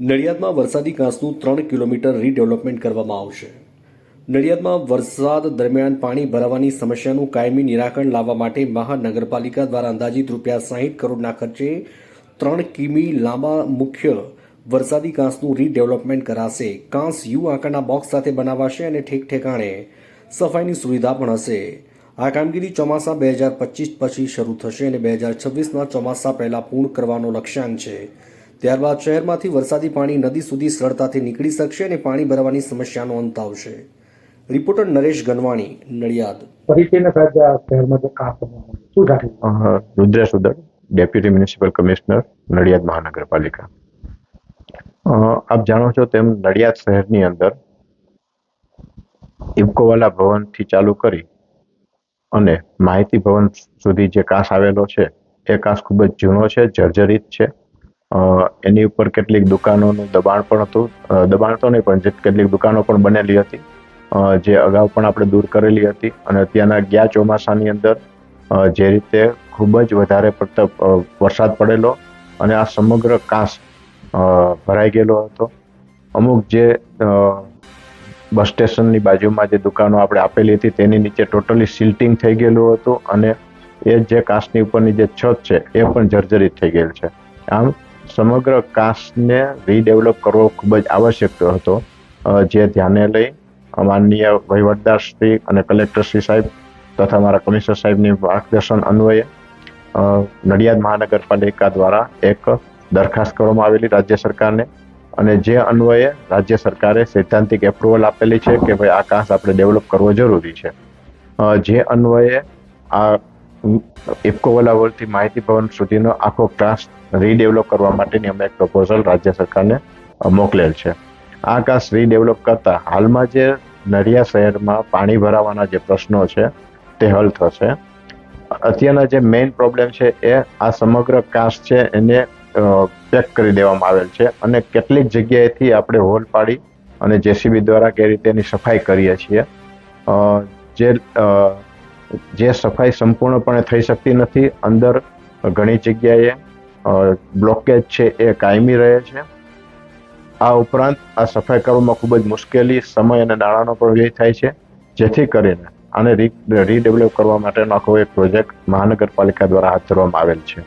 નડિયાદમાં વરસાદી કાંસનું ત્રણ kilometre redevelopment કરવામાં આવશે. નડિયાદમાં વરસાદ દરમિયાન પાણી ભરાવાની સમસ્યાનું કાયમી નિરાકરણ લાવવા માટે મહાનગરપાલિકા દ્વારા અંદાજિત રૂપિયા સાહીઠ કરોડના ખર્ચે ત્રણ કિમી લાંબા મુખ્ય વરસાદી કાંસનું રીડેવલપમેન્ટ કરાશે. કાંસ યુ આકારના બોક્સ સાથે બનાવાશે અને ઠેક ઠેકાણે સફાઈની સુવિધા પણ હશે. આ કામગીરી ચોમાસા બે હજાર પચીસ પછી શરૂ થશે અને બે હજાર છવ્વીસના ચોમાસા પહેલાં પૂર્ણ કરવાનો લક્ષ્યાંક છે. ત્યારબાદ શહેરમાંથી વરસાદી પાણી નદી સુધી સરળતાથી નીકળી શકશે અને પાણી ભરવાની સમસ્યાનો અંત આવશે. રિપોર્ટર નરેશ ગનવાણી નડિયાદ. પરિચયને સાહેબ આ શહેરમાં જે કામ શું જાણ્યું અ, Rudresh deputy municipal commissioner Nadiad મહાનગરપાલિકા. અ, આપ જાણો છો તેમ નડિયાદ શહેરની અંદર ઇફકોવાલા ભવનથી ચાલુ કરી અને માહિતી ભવન સુધી જે કાસ આવેલો છે એ કાસ ખૂબ જ જૂનો છે જર્જરિત છે. એની ઉપર કેટલીક દુકાનોનું દબાણ પણ હતું. દબાણ તો નહીં, પણ જે કેટલીક દુકાનો પણ બનેલી હતી. જે અગાઉ પણ આપણે દૂર કરેલી હતી અને અત્યારના ગયા ચોમાસાની અંદર જે રીતે ખૂબ જ વધારે પડતો વરસાદ પડેલો અને આ સમગ્ર કાંસ ભરાઈ ગયેલો હતો. અમુક જે બસ સ્ટેશનની બાજુમાં જે દુકાનો આપણે આપેલી હતી, તેની નીચે ટોટલી સિલ્ટિંગ થઈ ગયેલું હતું અને એ જે કાંસની ઉપરની જે છત છે, એ પણ જર્જરિત થઈ ગયેલ છે. આમ સમગ્ર કાસ્ટને રીડેવલપ કરવો ખૂબ જ આવશ્યક હતો. જે ધ્યાને લઈ માનનીય વહીવટદારશ્રી અને કલેક્ટરશ્રી સાહેબ તથા મારા કમિશનર સાહેબની માર્ગદર્શન અન્વયે નડિયાદ મહાનગરપાલિકા દ્વારા એક દરખાસ્ત કરવામાં આવેલી રાજ્ય સરકારને અને જે અન્વયે રાજ્ય સરકારે સૈદ્ધાંતિક એપ્રુવલ આપેલી છે કે ભાઈ આ કાસ આપણે ડેવલપ કરવો જરૂરી છે. જે અન્વયે આ ઇફકોવાલા વલાવરથી માહિતી ભવન સુધીનો આખો કાસ્ટ રીડેવલપ કરવા માટેની અમે એક પ્રપોઝલ રાજ્ય સરકારને મોકલેલ છે. આ કાસ્ટ રીડેવલપ કરતા હાલમાં જે નડિયા શહેરમાં પાણી ભરાવાના જે પ્રશ્નો છે, તે હલ થશે. અત્યારના જે મેઇન પ્રોબ્લેમ છે એ આ સમગ્ર કાસ્ટ છે એને પેક કરી દેવામાં આવેલ છે અને કેટલીક જગ્યાએથી આપણે હોલ પાડી અને જેસીબી દ્વારા કે રીતે એની સફાઈ કરીએ છીએ. જે જે સફાઈ સંપૂર્ણપણે થઈ શકતી નથી, અંદર ઘણી જગ્યાએ બ્લોકેજ છે એ કાયમી રહે છે. આ ઉપરાંત આ સફાઈ કરવામાં ખૂબ જ મુશ્કેલી, સમય અને નાણાંનો પણ વ્યય થાય છે, જેથી કરીને આને રીડેવલપ કરવા માટેનો આખો એક પ્રોજેક્ટ મહાનગરપાલિકા દ્વારા હાથ ધરવામાં આવેલ છે.